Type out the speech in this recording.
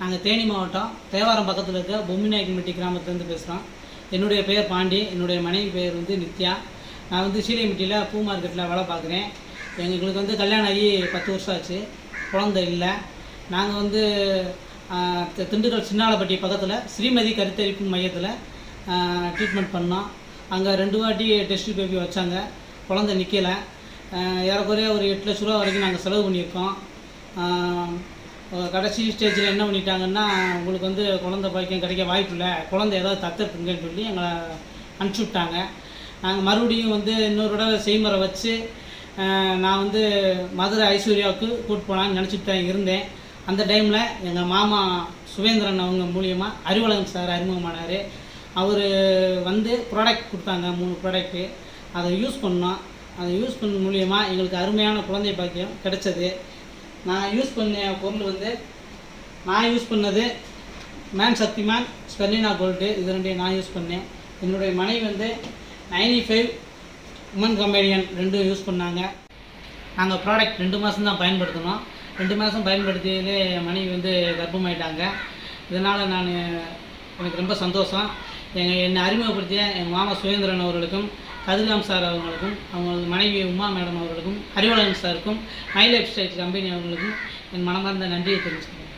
நாங்கள் தேனி மாவட்டம் தேவாரம் பக்கத்தில் இருக்க பொம்மிநாயக்கன்பட்டி கிராமத்துலேருந்து பேசுகிறோம் என்னுடைய பெயர் பாண்டி என்னுடைய மனைவி பெயர் வந்து நித்யா. நான் வந்து சீலைமிட்டியில் பூ மார்க்கெட்டில் வேலை பார்க்குறேன். எங்களுக்கு வந்து கல்யாணம் ஆகி பத்து வருஷம் ஆச்சு. குழந்தை இல்லை. நாங்கள் வந்து திண்டுக்கல் சின்னாலப்பட்டி பக்கத்தில் ஸ்ரீமதி கருத்தரிப்பு மையத்தில் ட்ரீட்மெண்ட் பண்ணோம். அங்கே ரெண்டு வாட்டி டெஸ்ட் பேபி வச்சாங்க. குழந்தை நிற்கலை ஏறக்குறைய ஒரு எட்டு லட்ச ரூபா வரைக்கும் நாங்கள் செலவு பண்ணியிருக்கோம். கடைசி ஸ்டேஜில் என்ன பண்ணிட்டாங்கன்னா உங்களுக்கு வந்து குழந்தை பாக்கியம் கிடைக்க வாய்ப்பு இல்லை குழந்தை ஏதாவது தத்தெடுத்துங்கன்னு சொல்லி எங்களை அனுப்பிச்சி விட்டாங்க நாங்கள் மறுபடியும் வந்து இன்னொரு தடவை செய்முறை வச்சு நான் வந்து மதுரை ஐஸ்வர்யாவுக்கு கூட்டு போகலான்னு நினச்சிட்டு தான் இருந்தேன். அந்த டைமில் எங்கள் மாமா சுவேந்திரன் அவங்க மூலியமாக அறிவழகன் சார் அறிமுகமானார். அவர் வந்து ப்ராடக்ட் கொடுத்தாங்க மூணு ப்ராடக்ட்டு அதை யூஸ் பண்ணோம். அதை யூஸ் பண்ண மூலியமாக எங்களுக்கு அருமையான குழந்தை பாக்கியம் கிடைச்சது. நான் யூஸ் பண்ண பொருள் வந்து நான் யூஸ் பண்ணது மேன் சக்திமான் ஸ்பெர்லினா கோல்டு இது ரெண்டையும் நான் யூஸ் பண்ணேன். என்னுடைய மனைவி வந்து நைன்டி ஃபைவ் உமன் கம்பெனியன் ரெண்டும் யூஸ் பண்ணாங்க. நாங்கள் ப்ராடக்ட் ரெண்டு மாதம் தான் பயன்படுத்தினோம். ரெண்டு மாதம் பயன்படுத்தியதே என் மனைவி வந்து கர்ப்பமாயிட்டாங்க. இதனால் நான் எனக்கு ரொம்ப சந்தோஷம். எங்கள் என்னை அறிமுகப்படுத்திய எங்கள் மாமா சுரேந்திரன் அவர்களுக்கும் கதிர்காம் சார் அவர்களுக்கும் அவங்களது மனைவி உமா மேடம் அவர்களுக்கும் அறிவாளன் சாருக்கும் மை லைஃப் ஸ்டைல் கம்பெனி அவர்களுக்கும் என் மனமார்ந்த நன்றியை தெரிவிச்சுக்கிறேன்.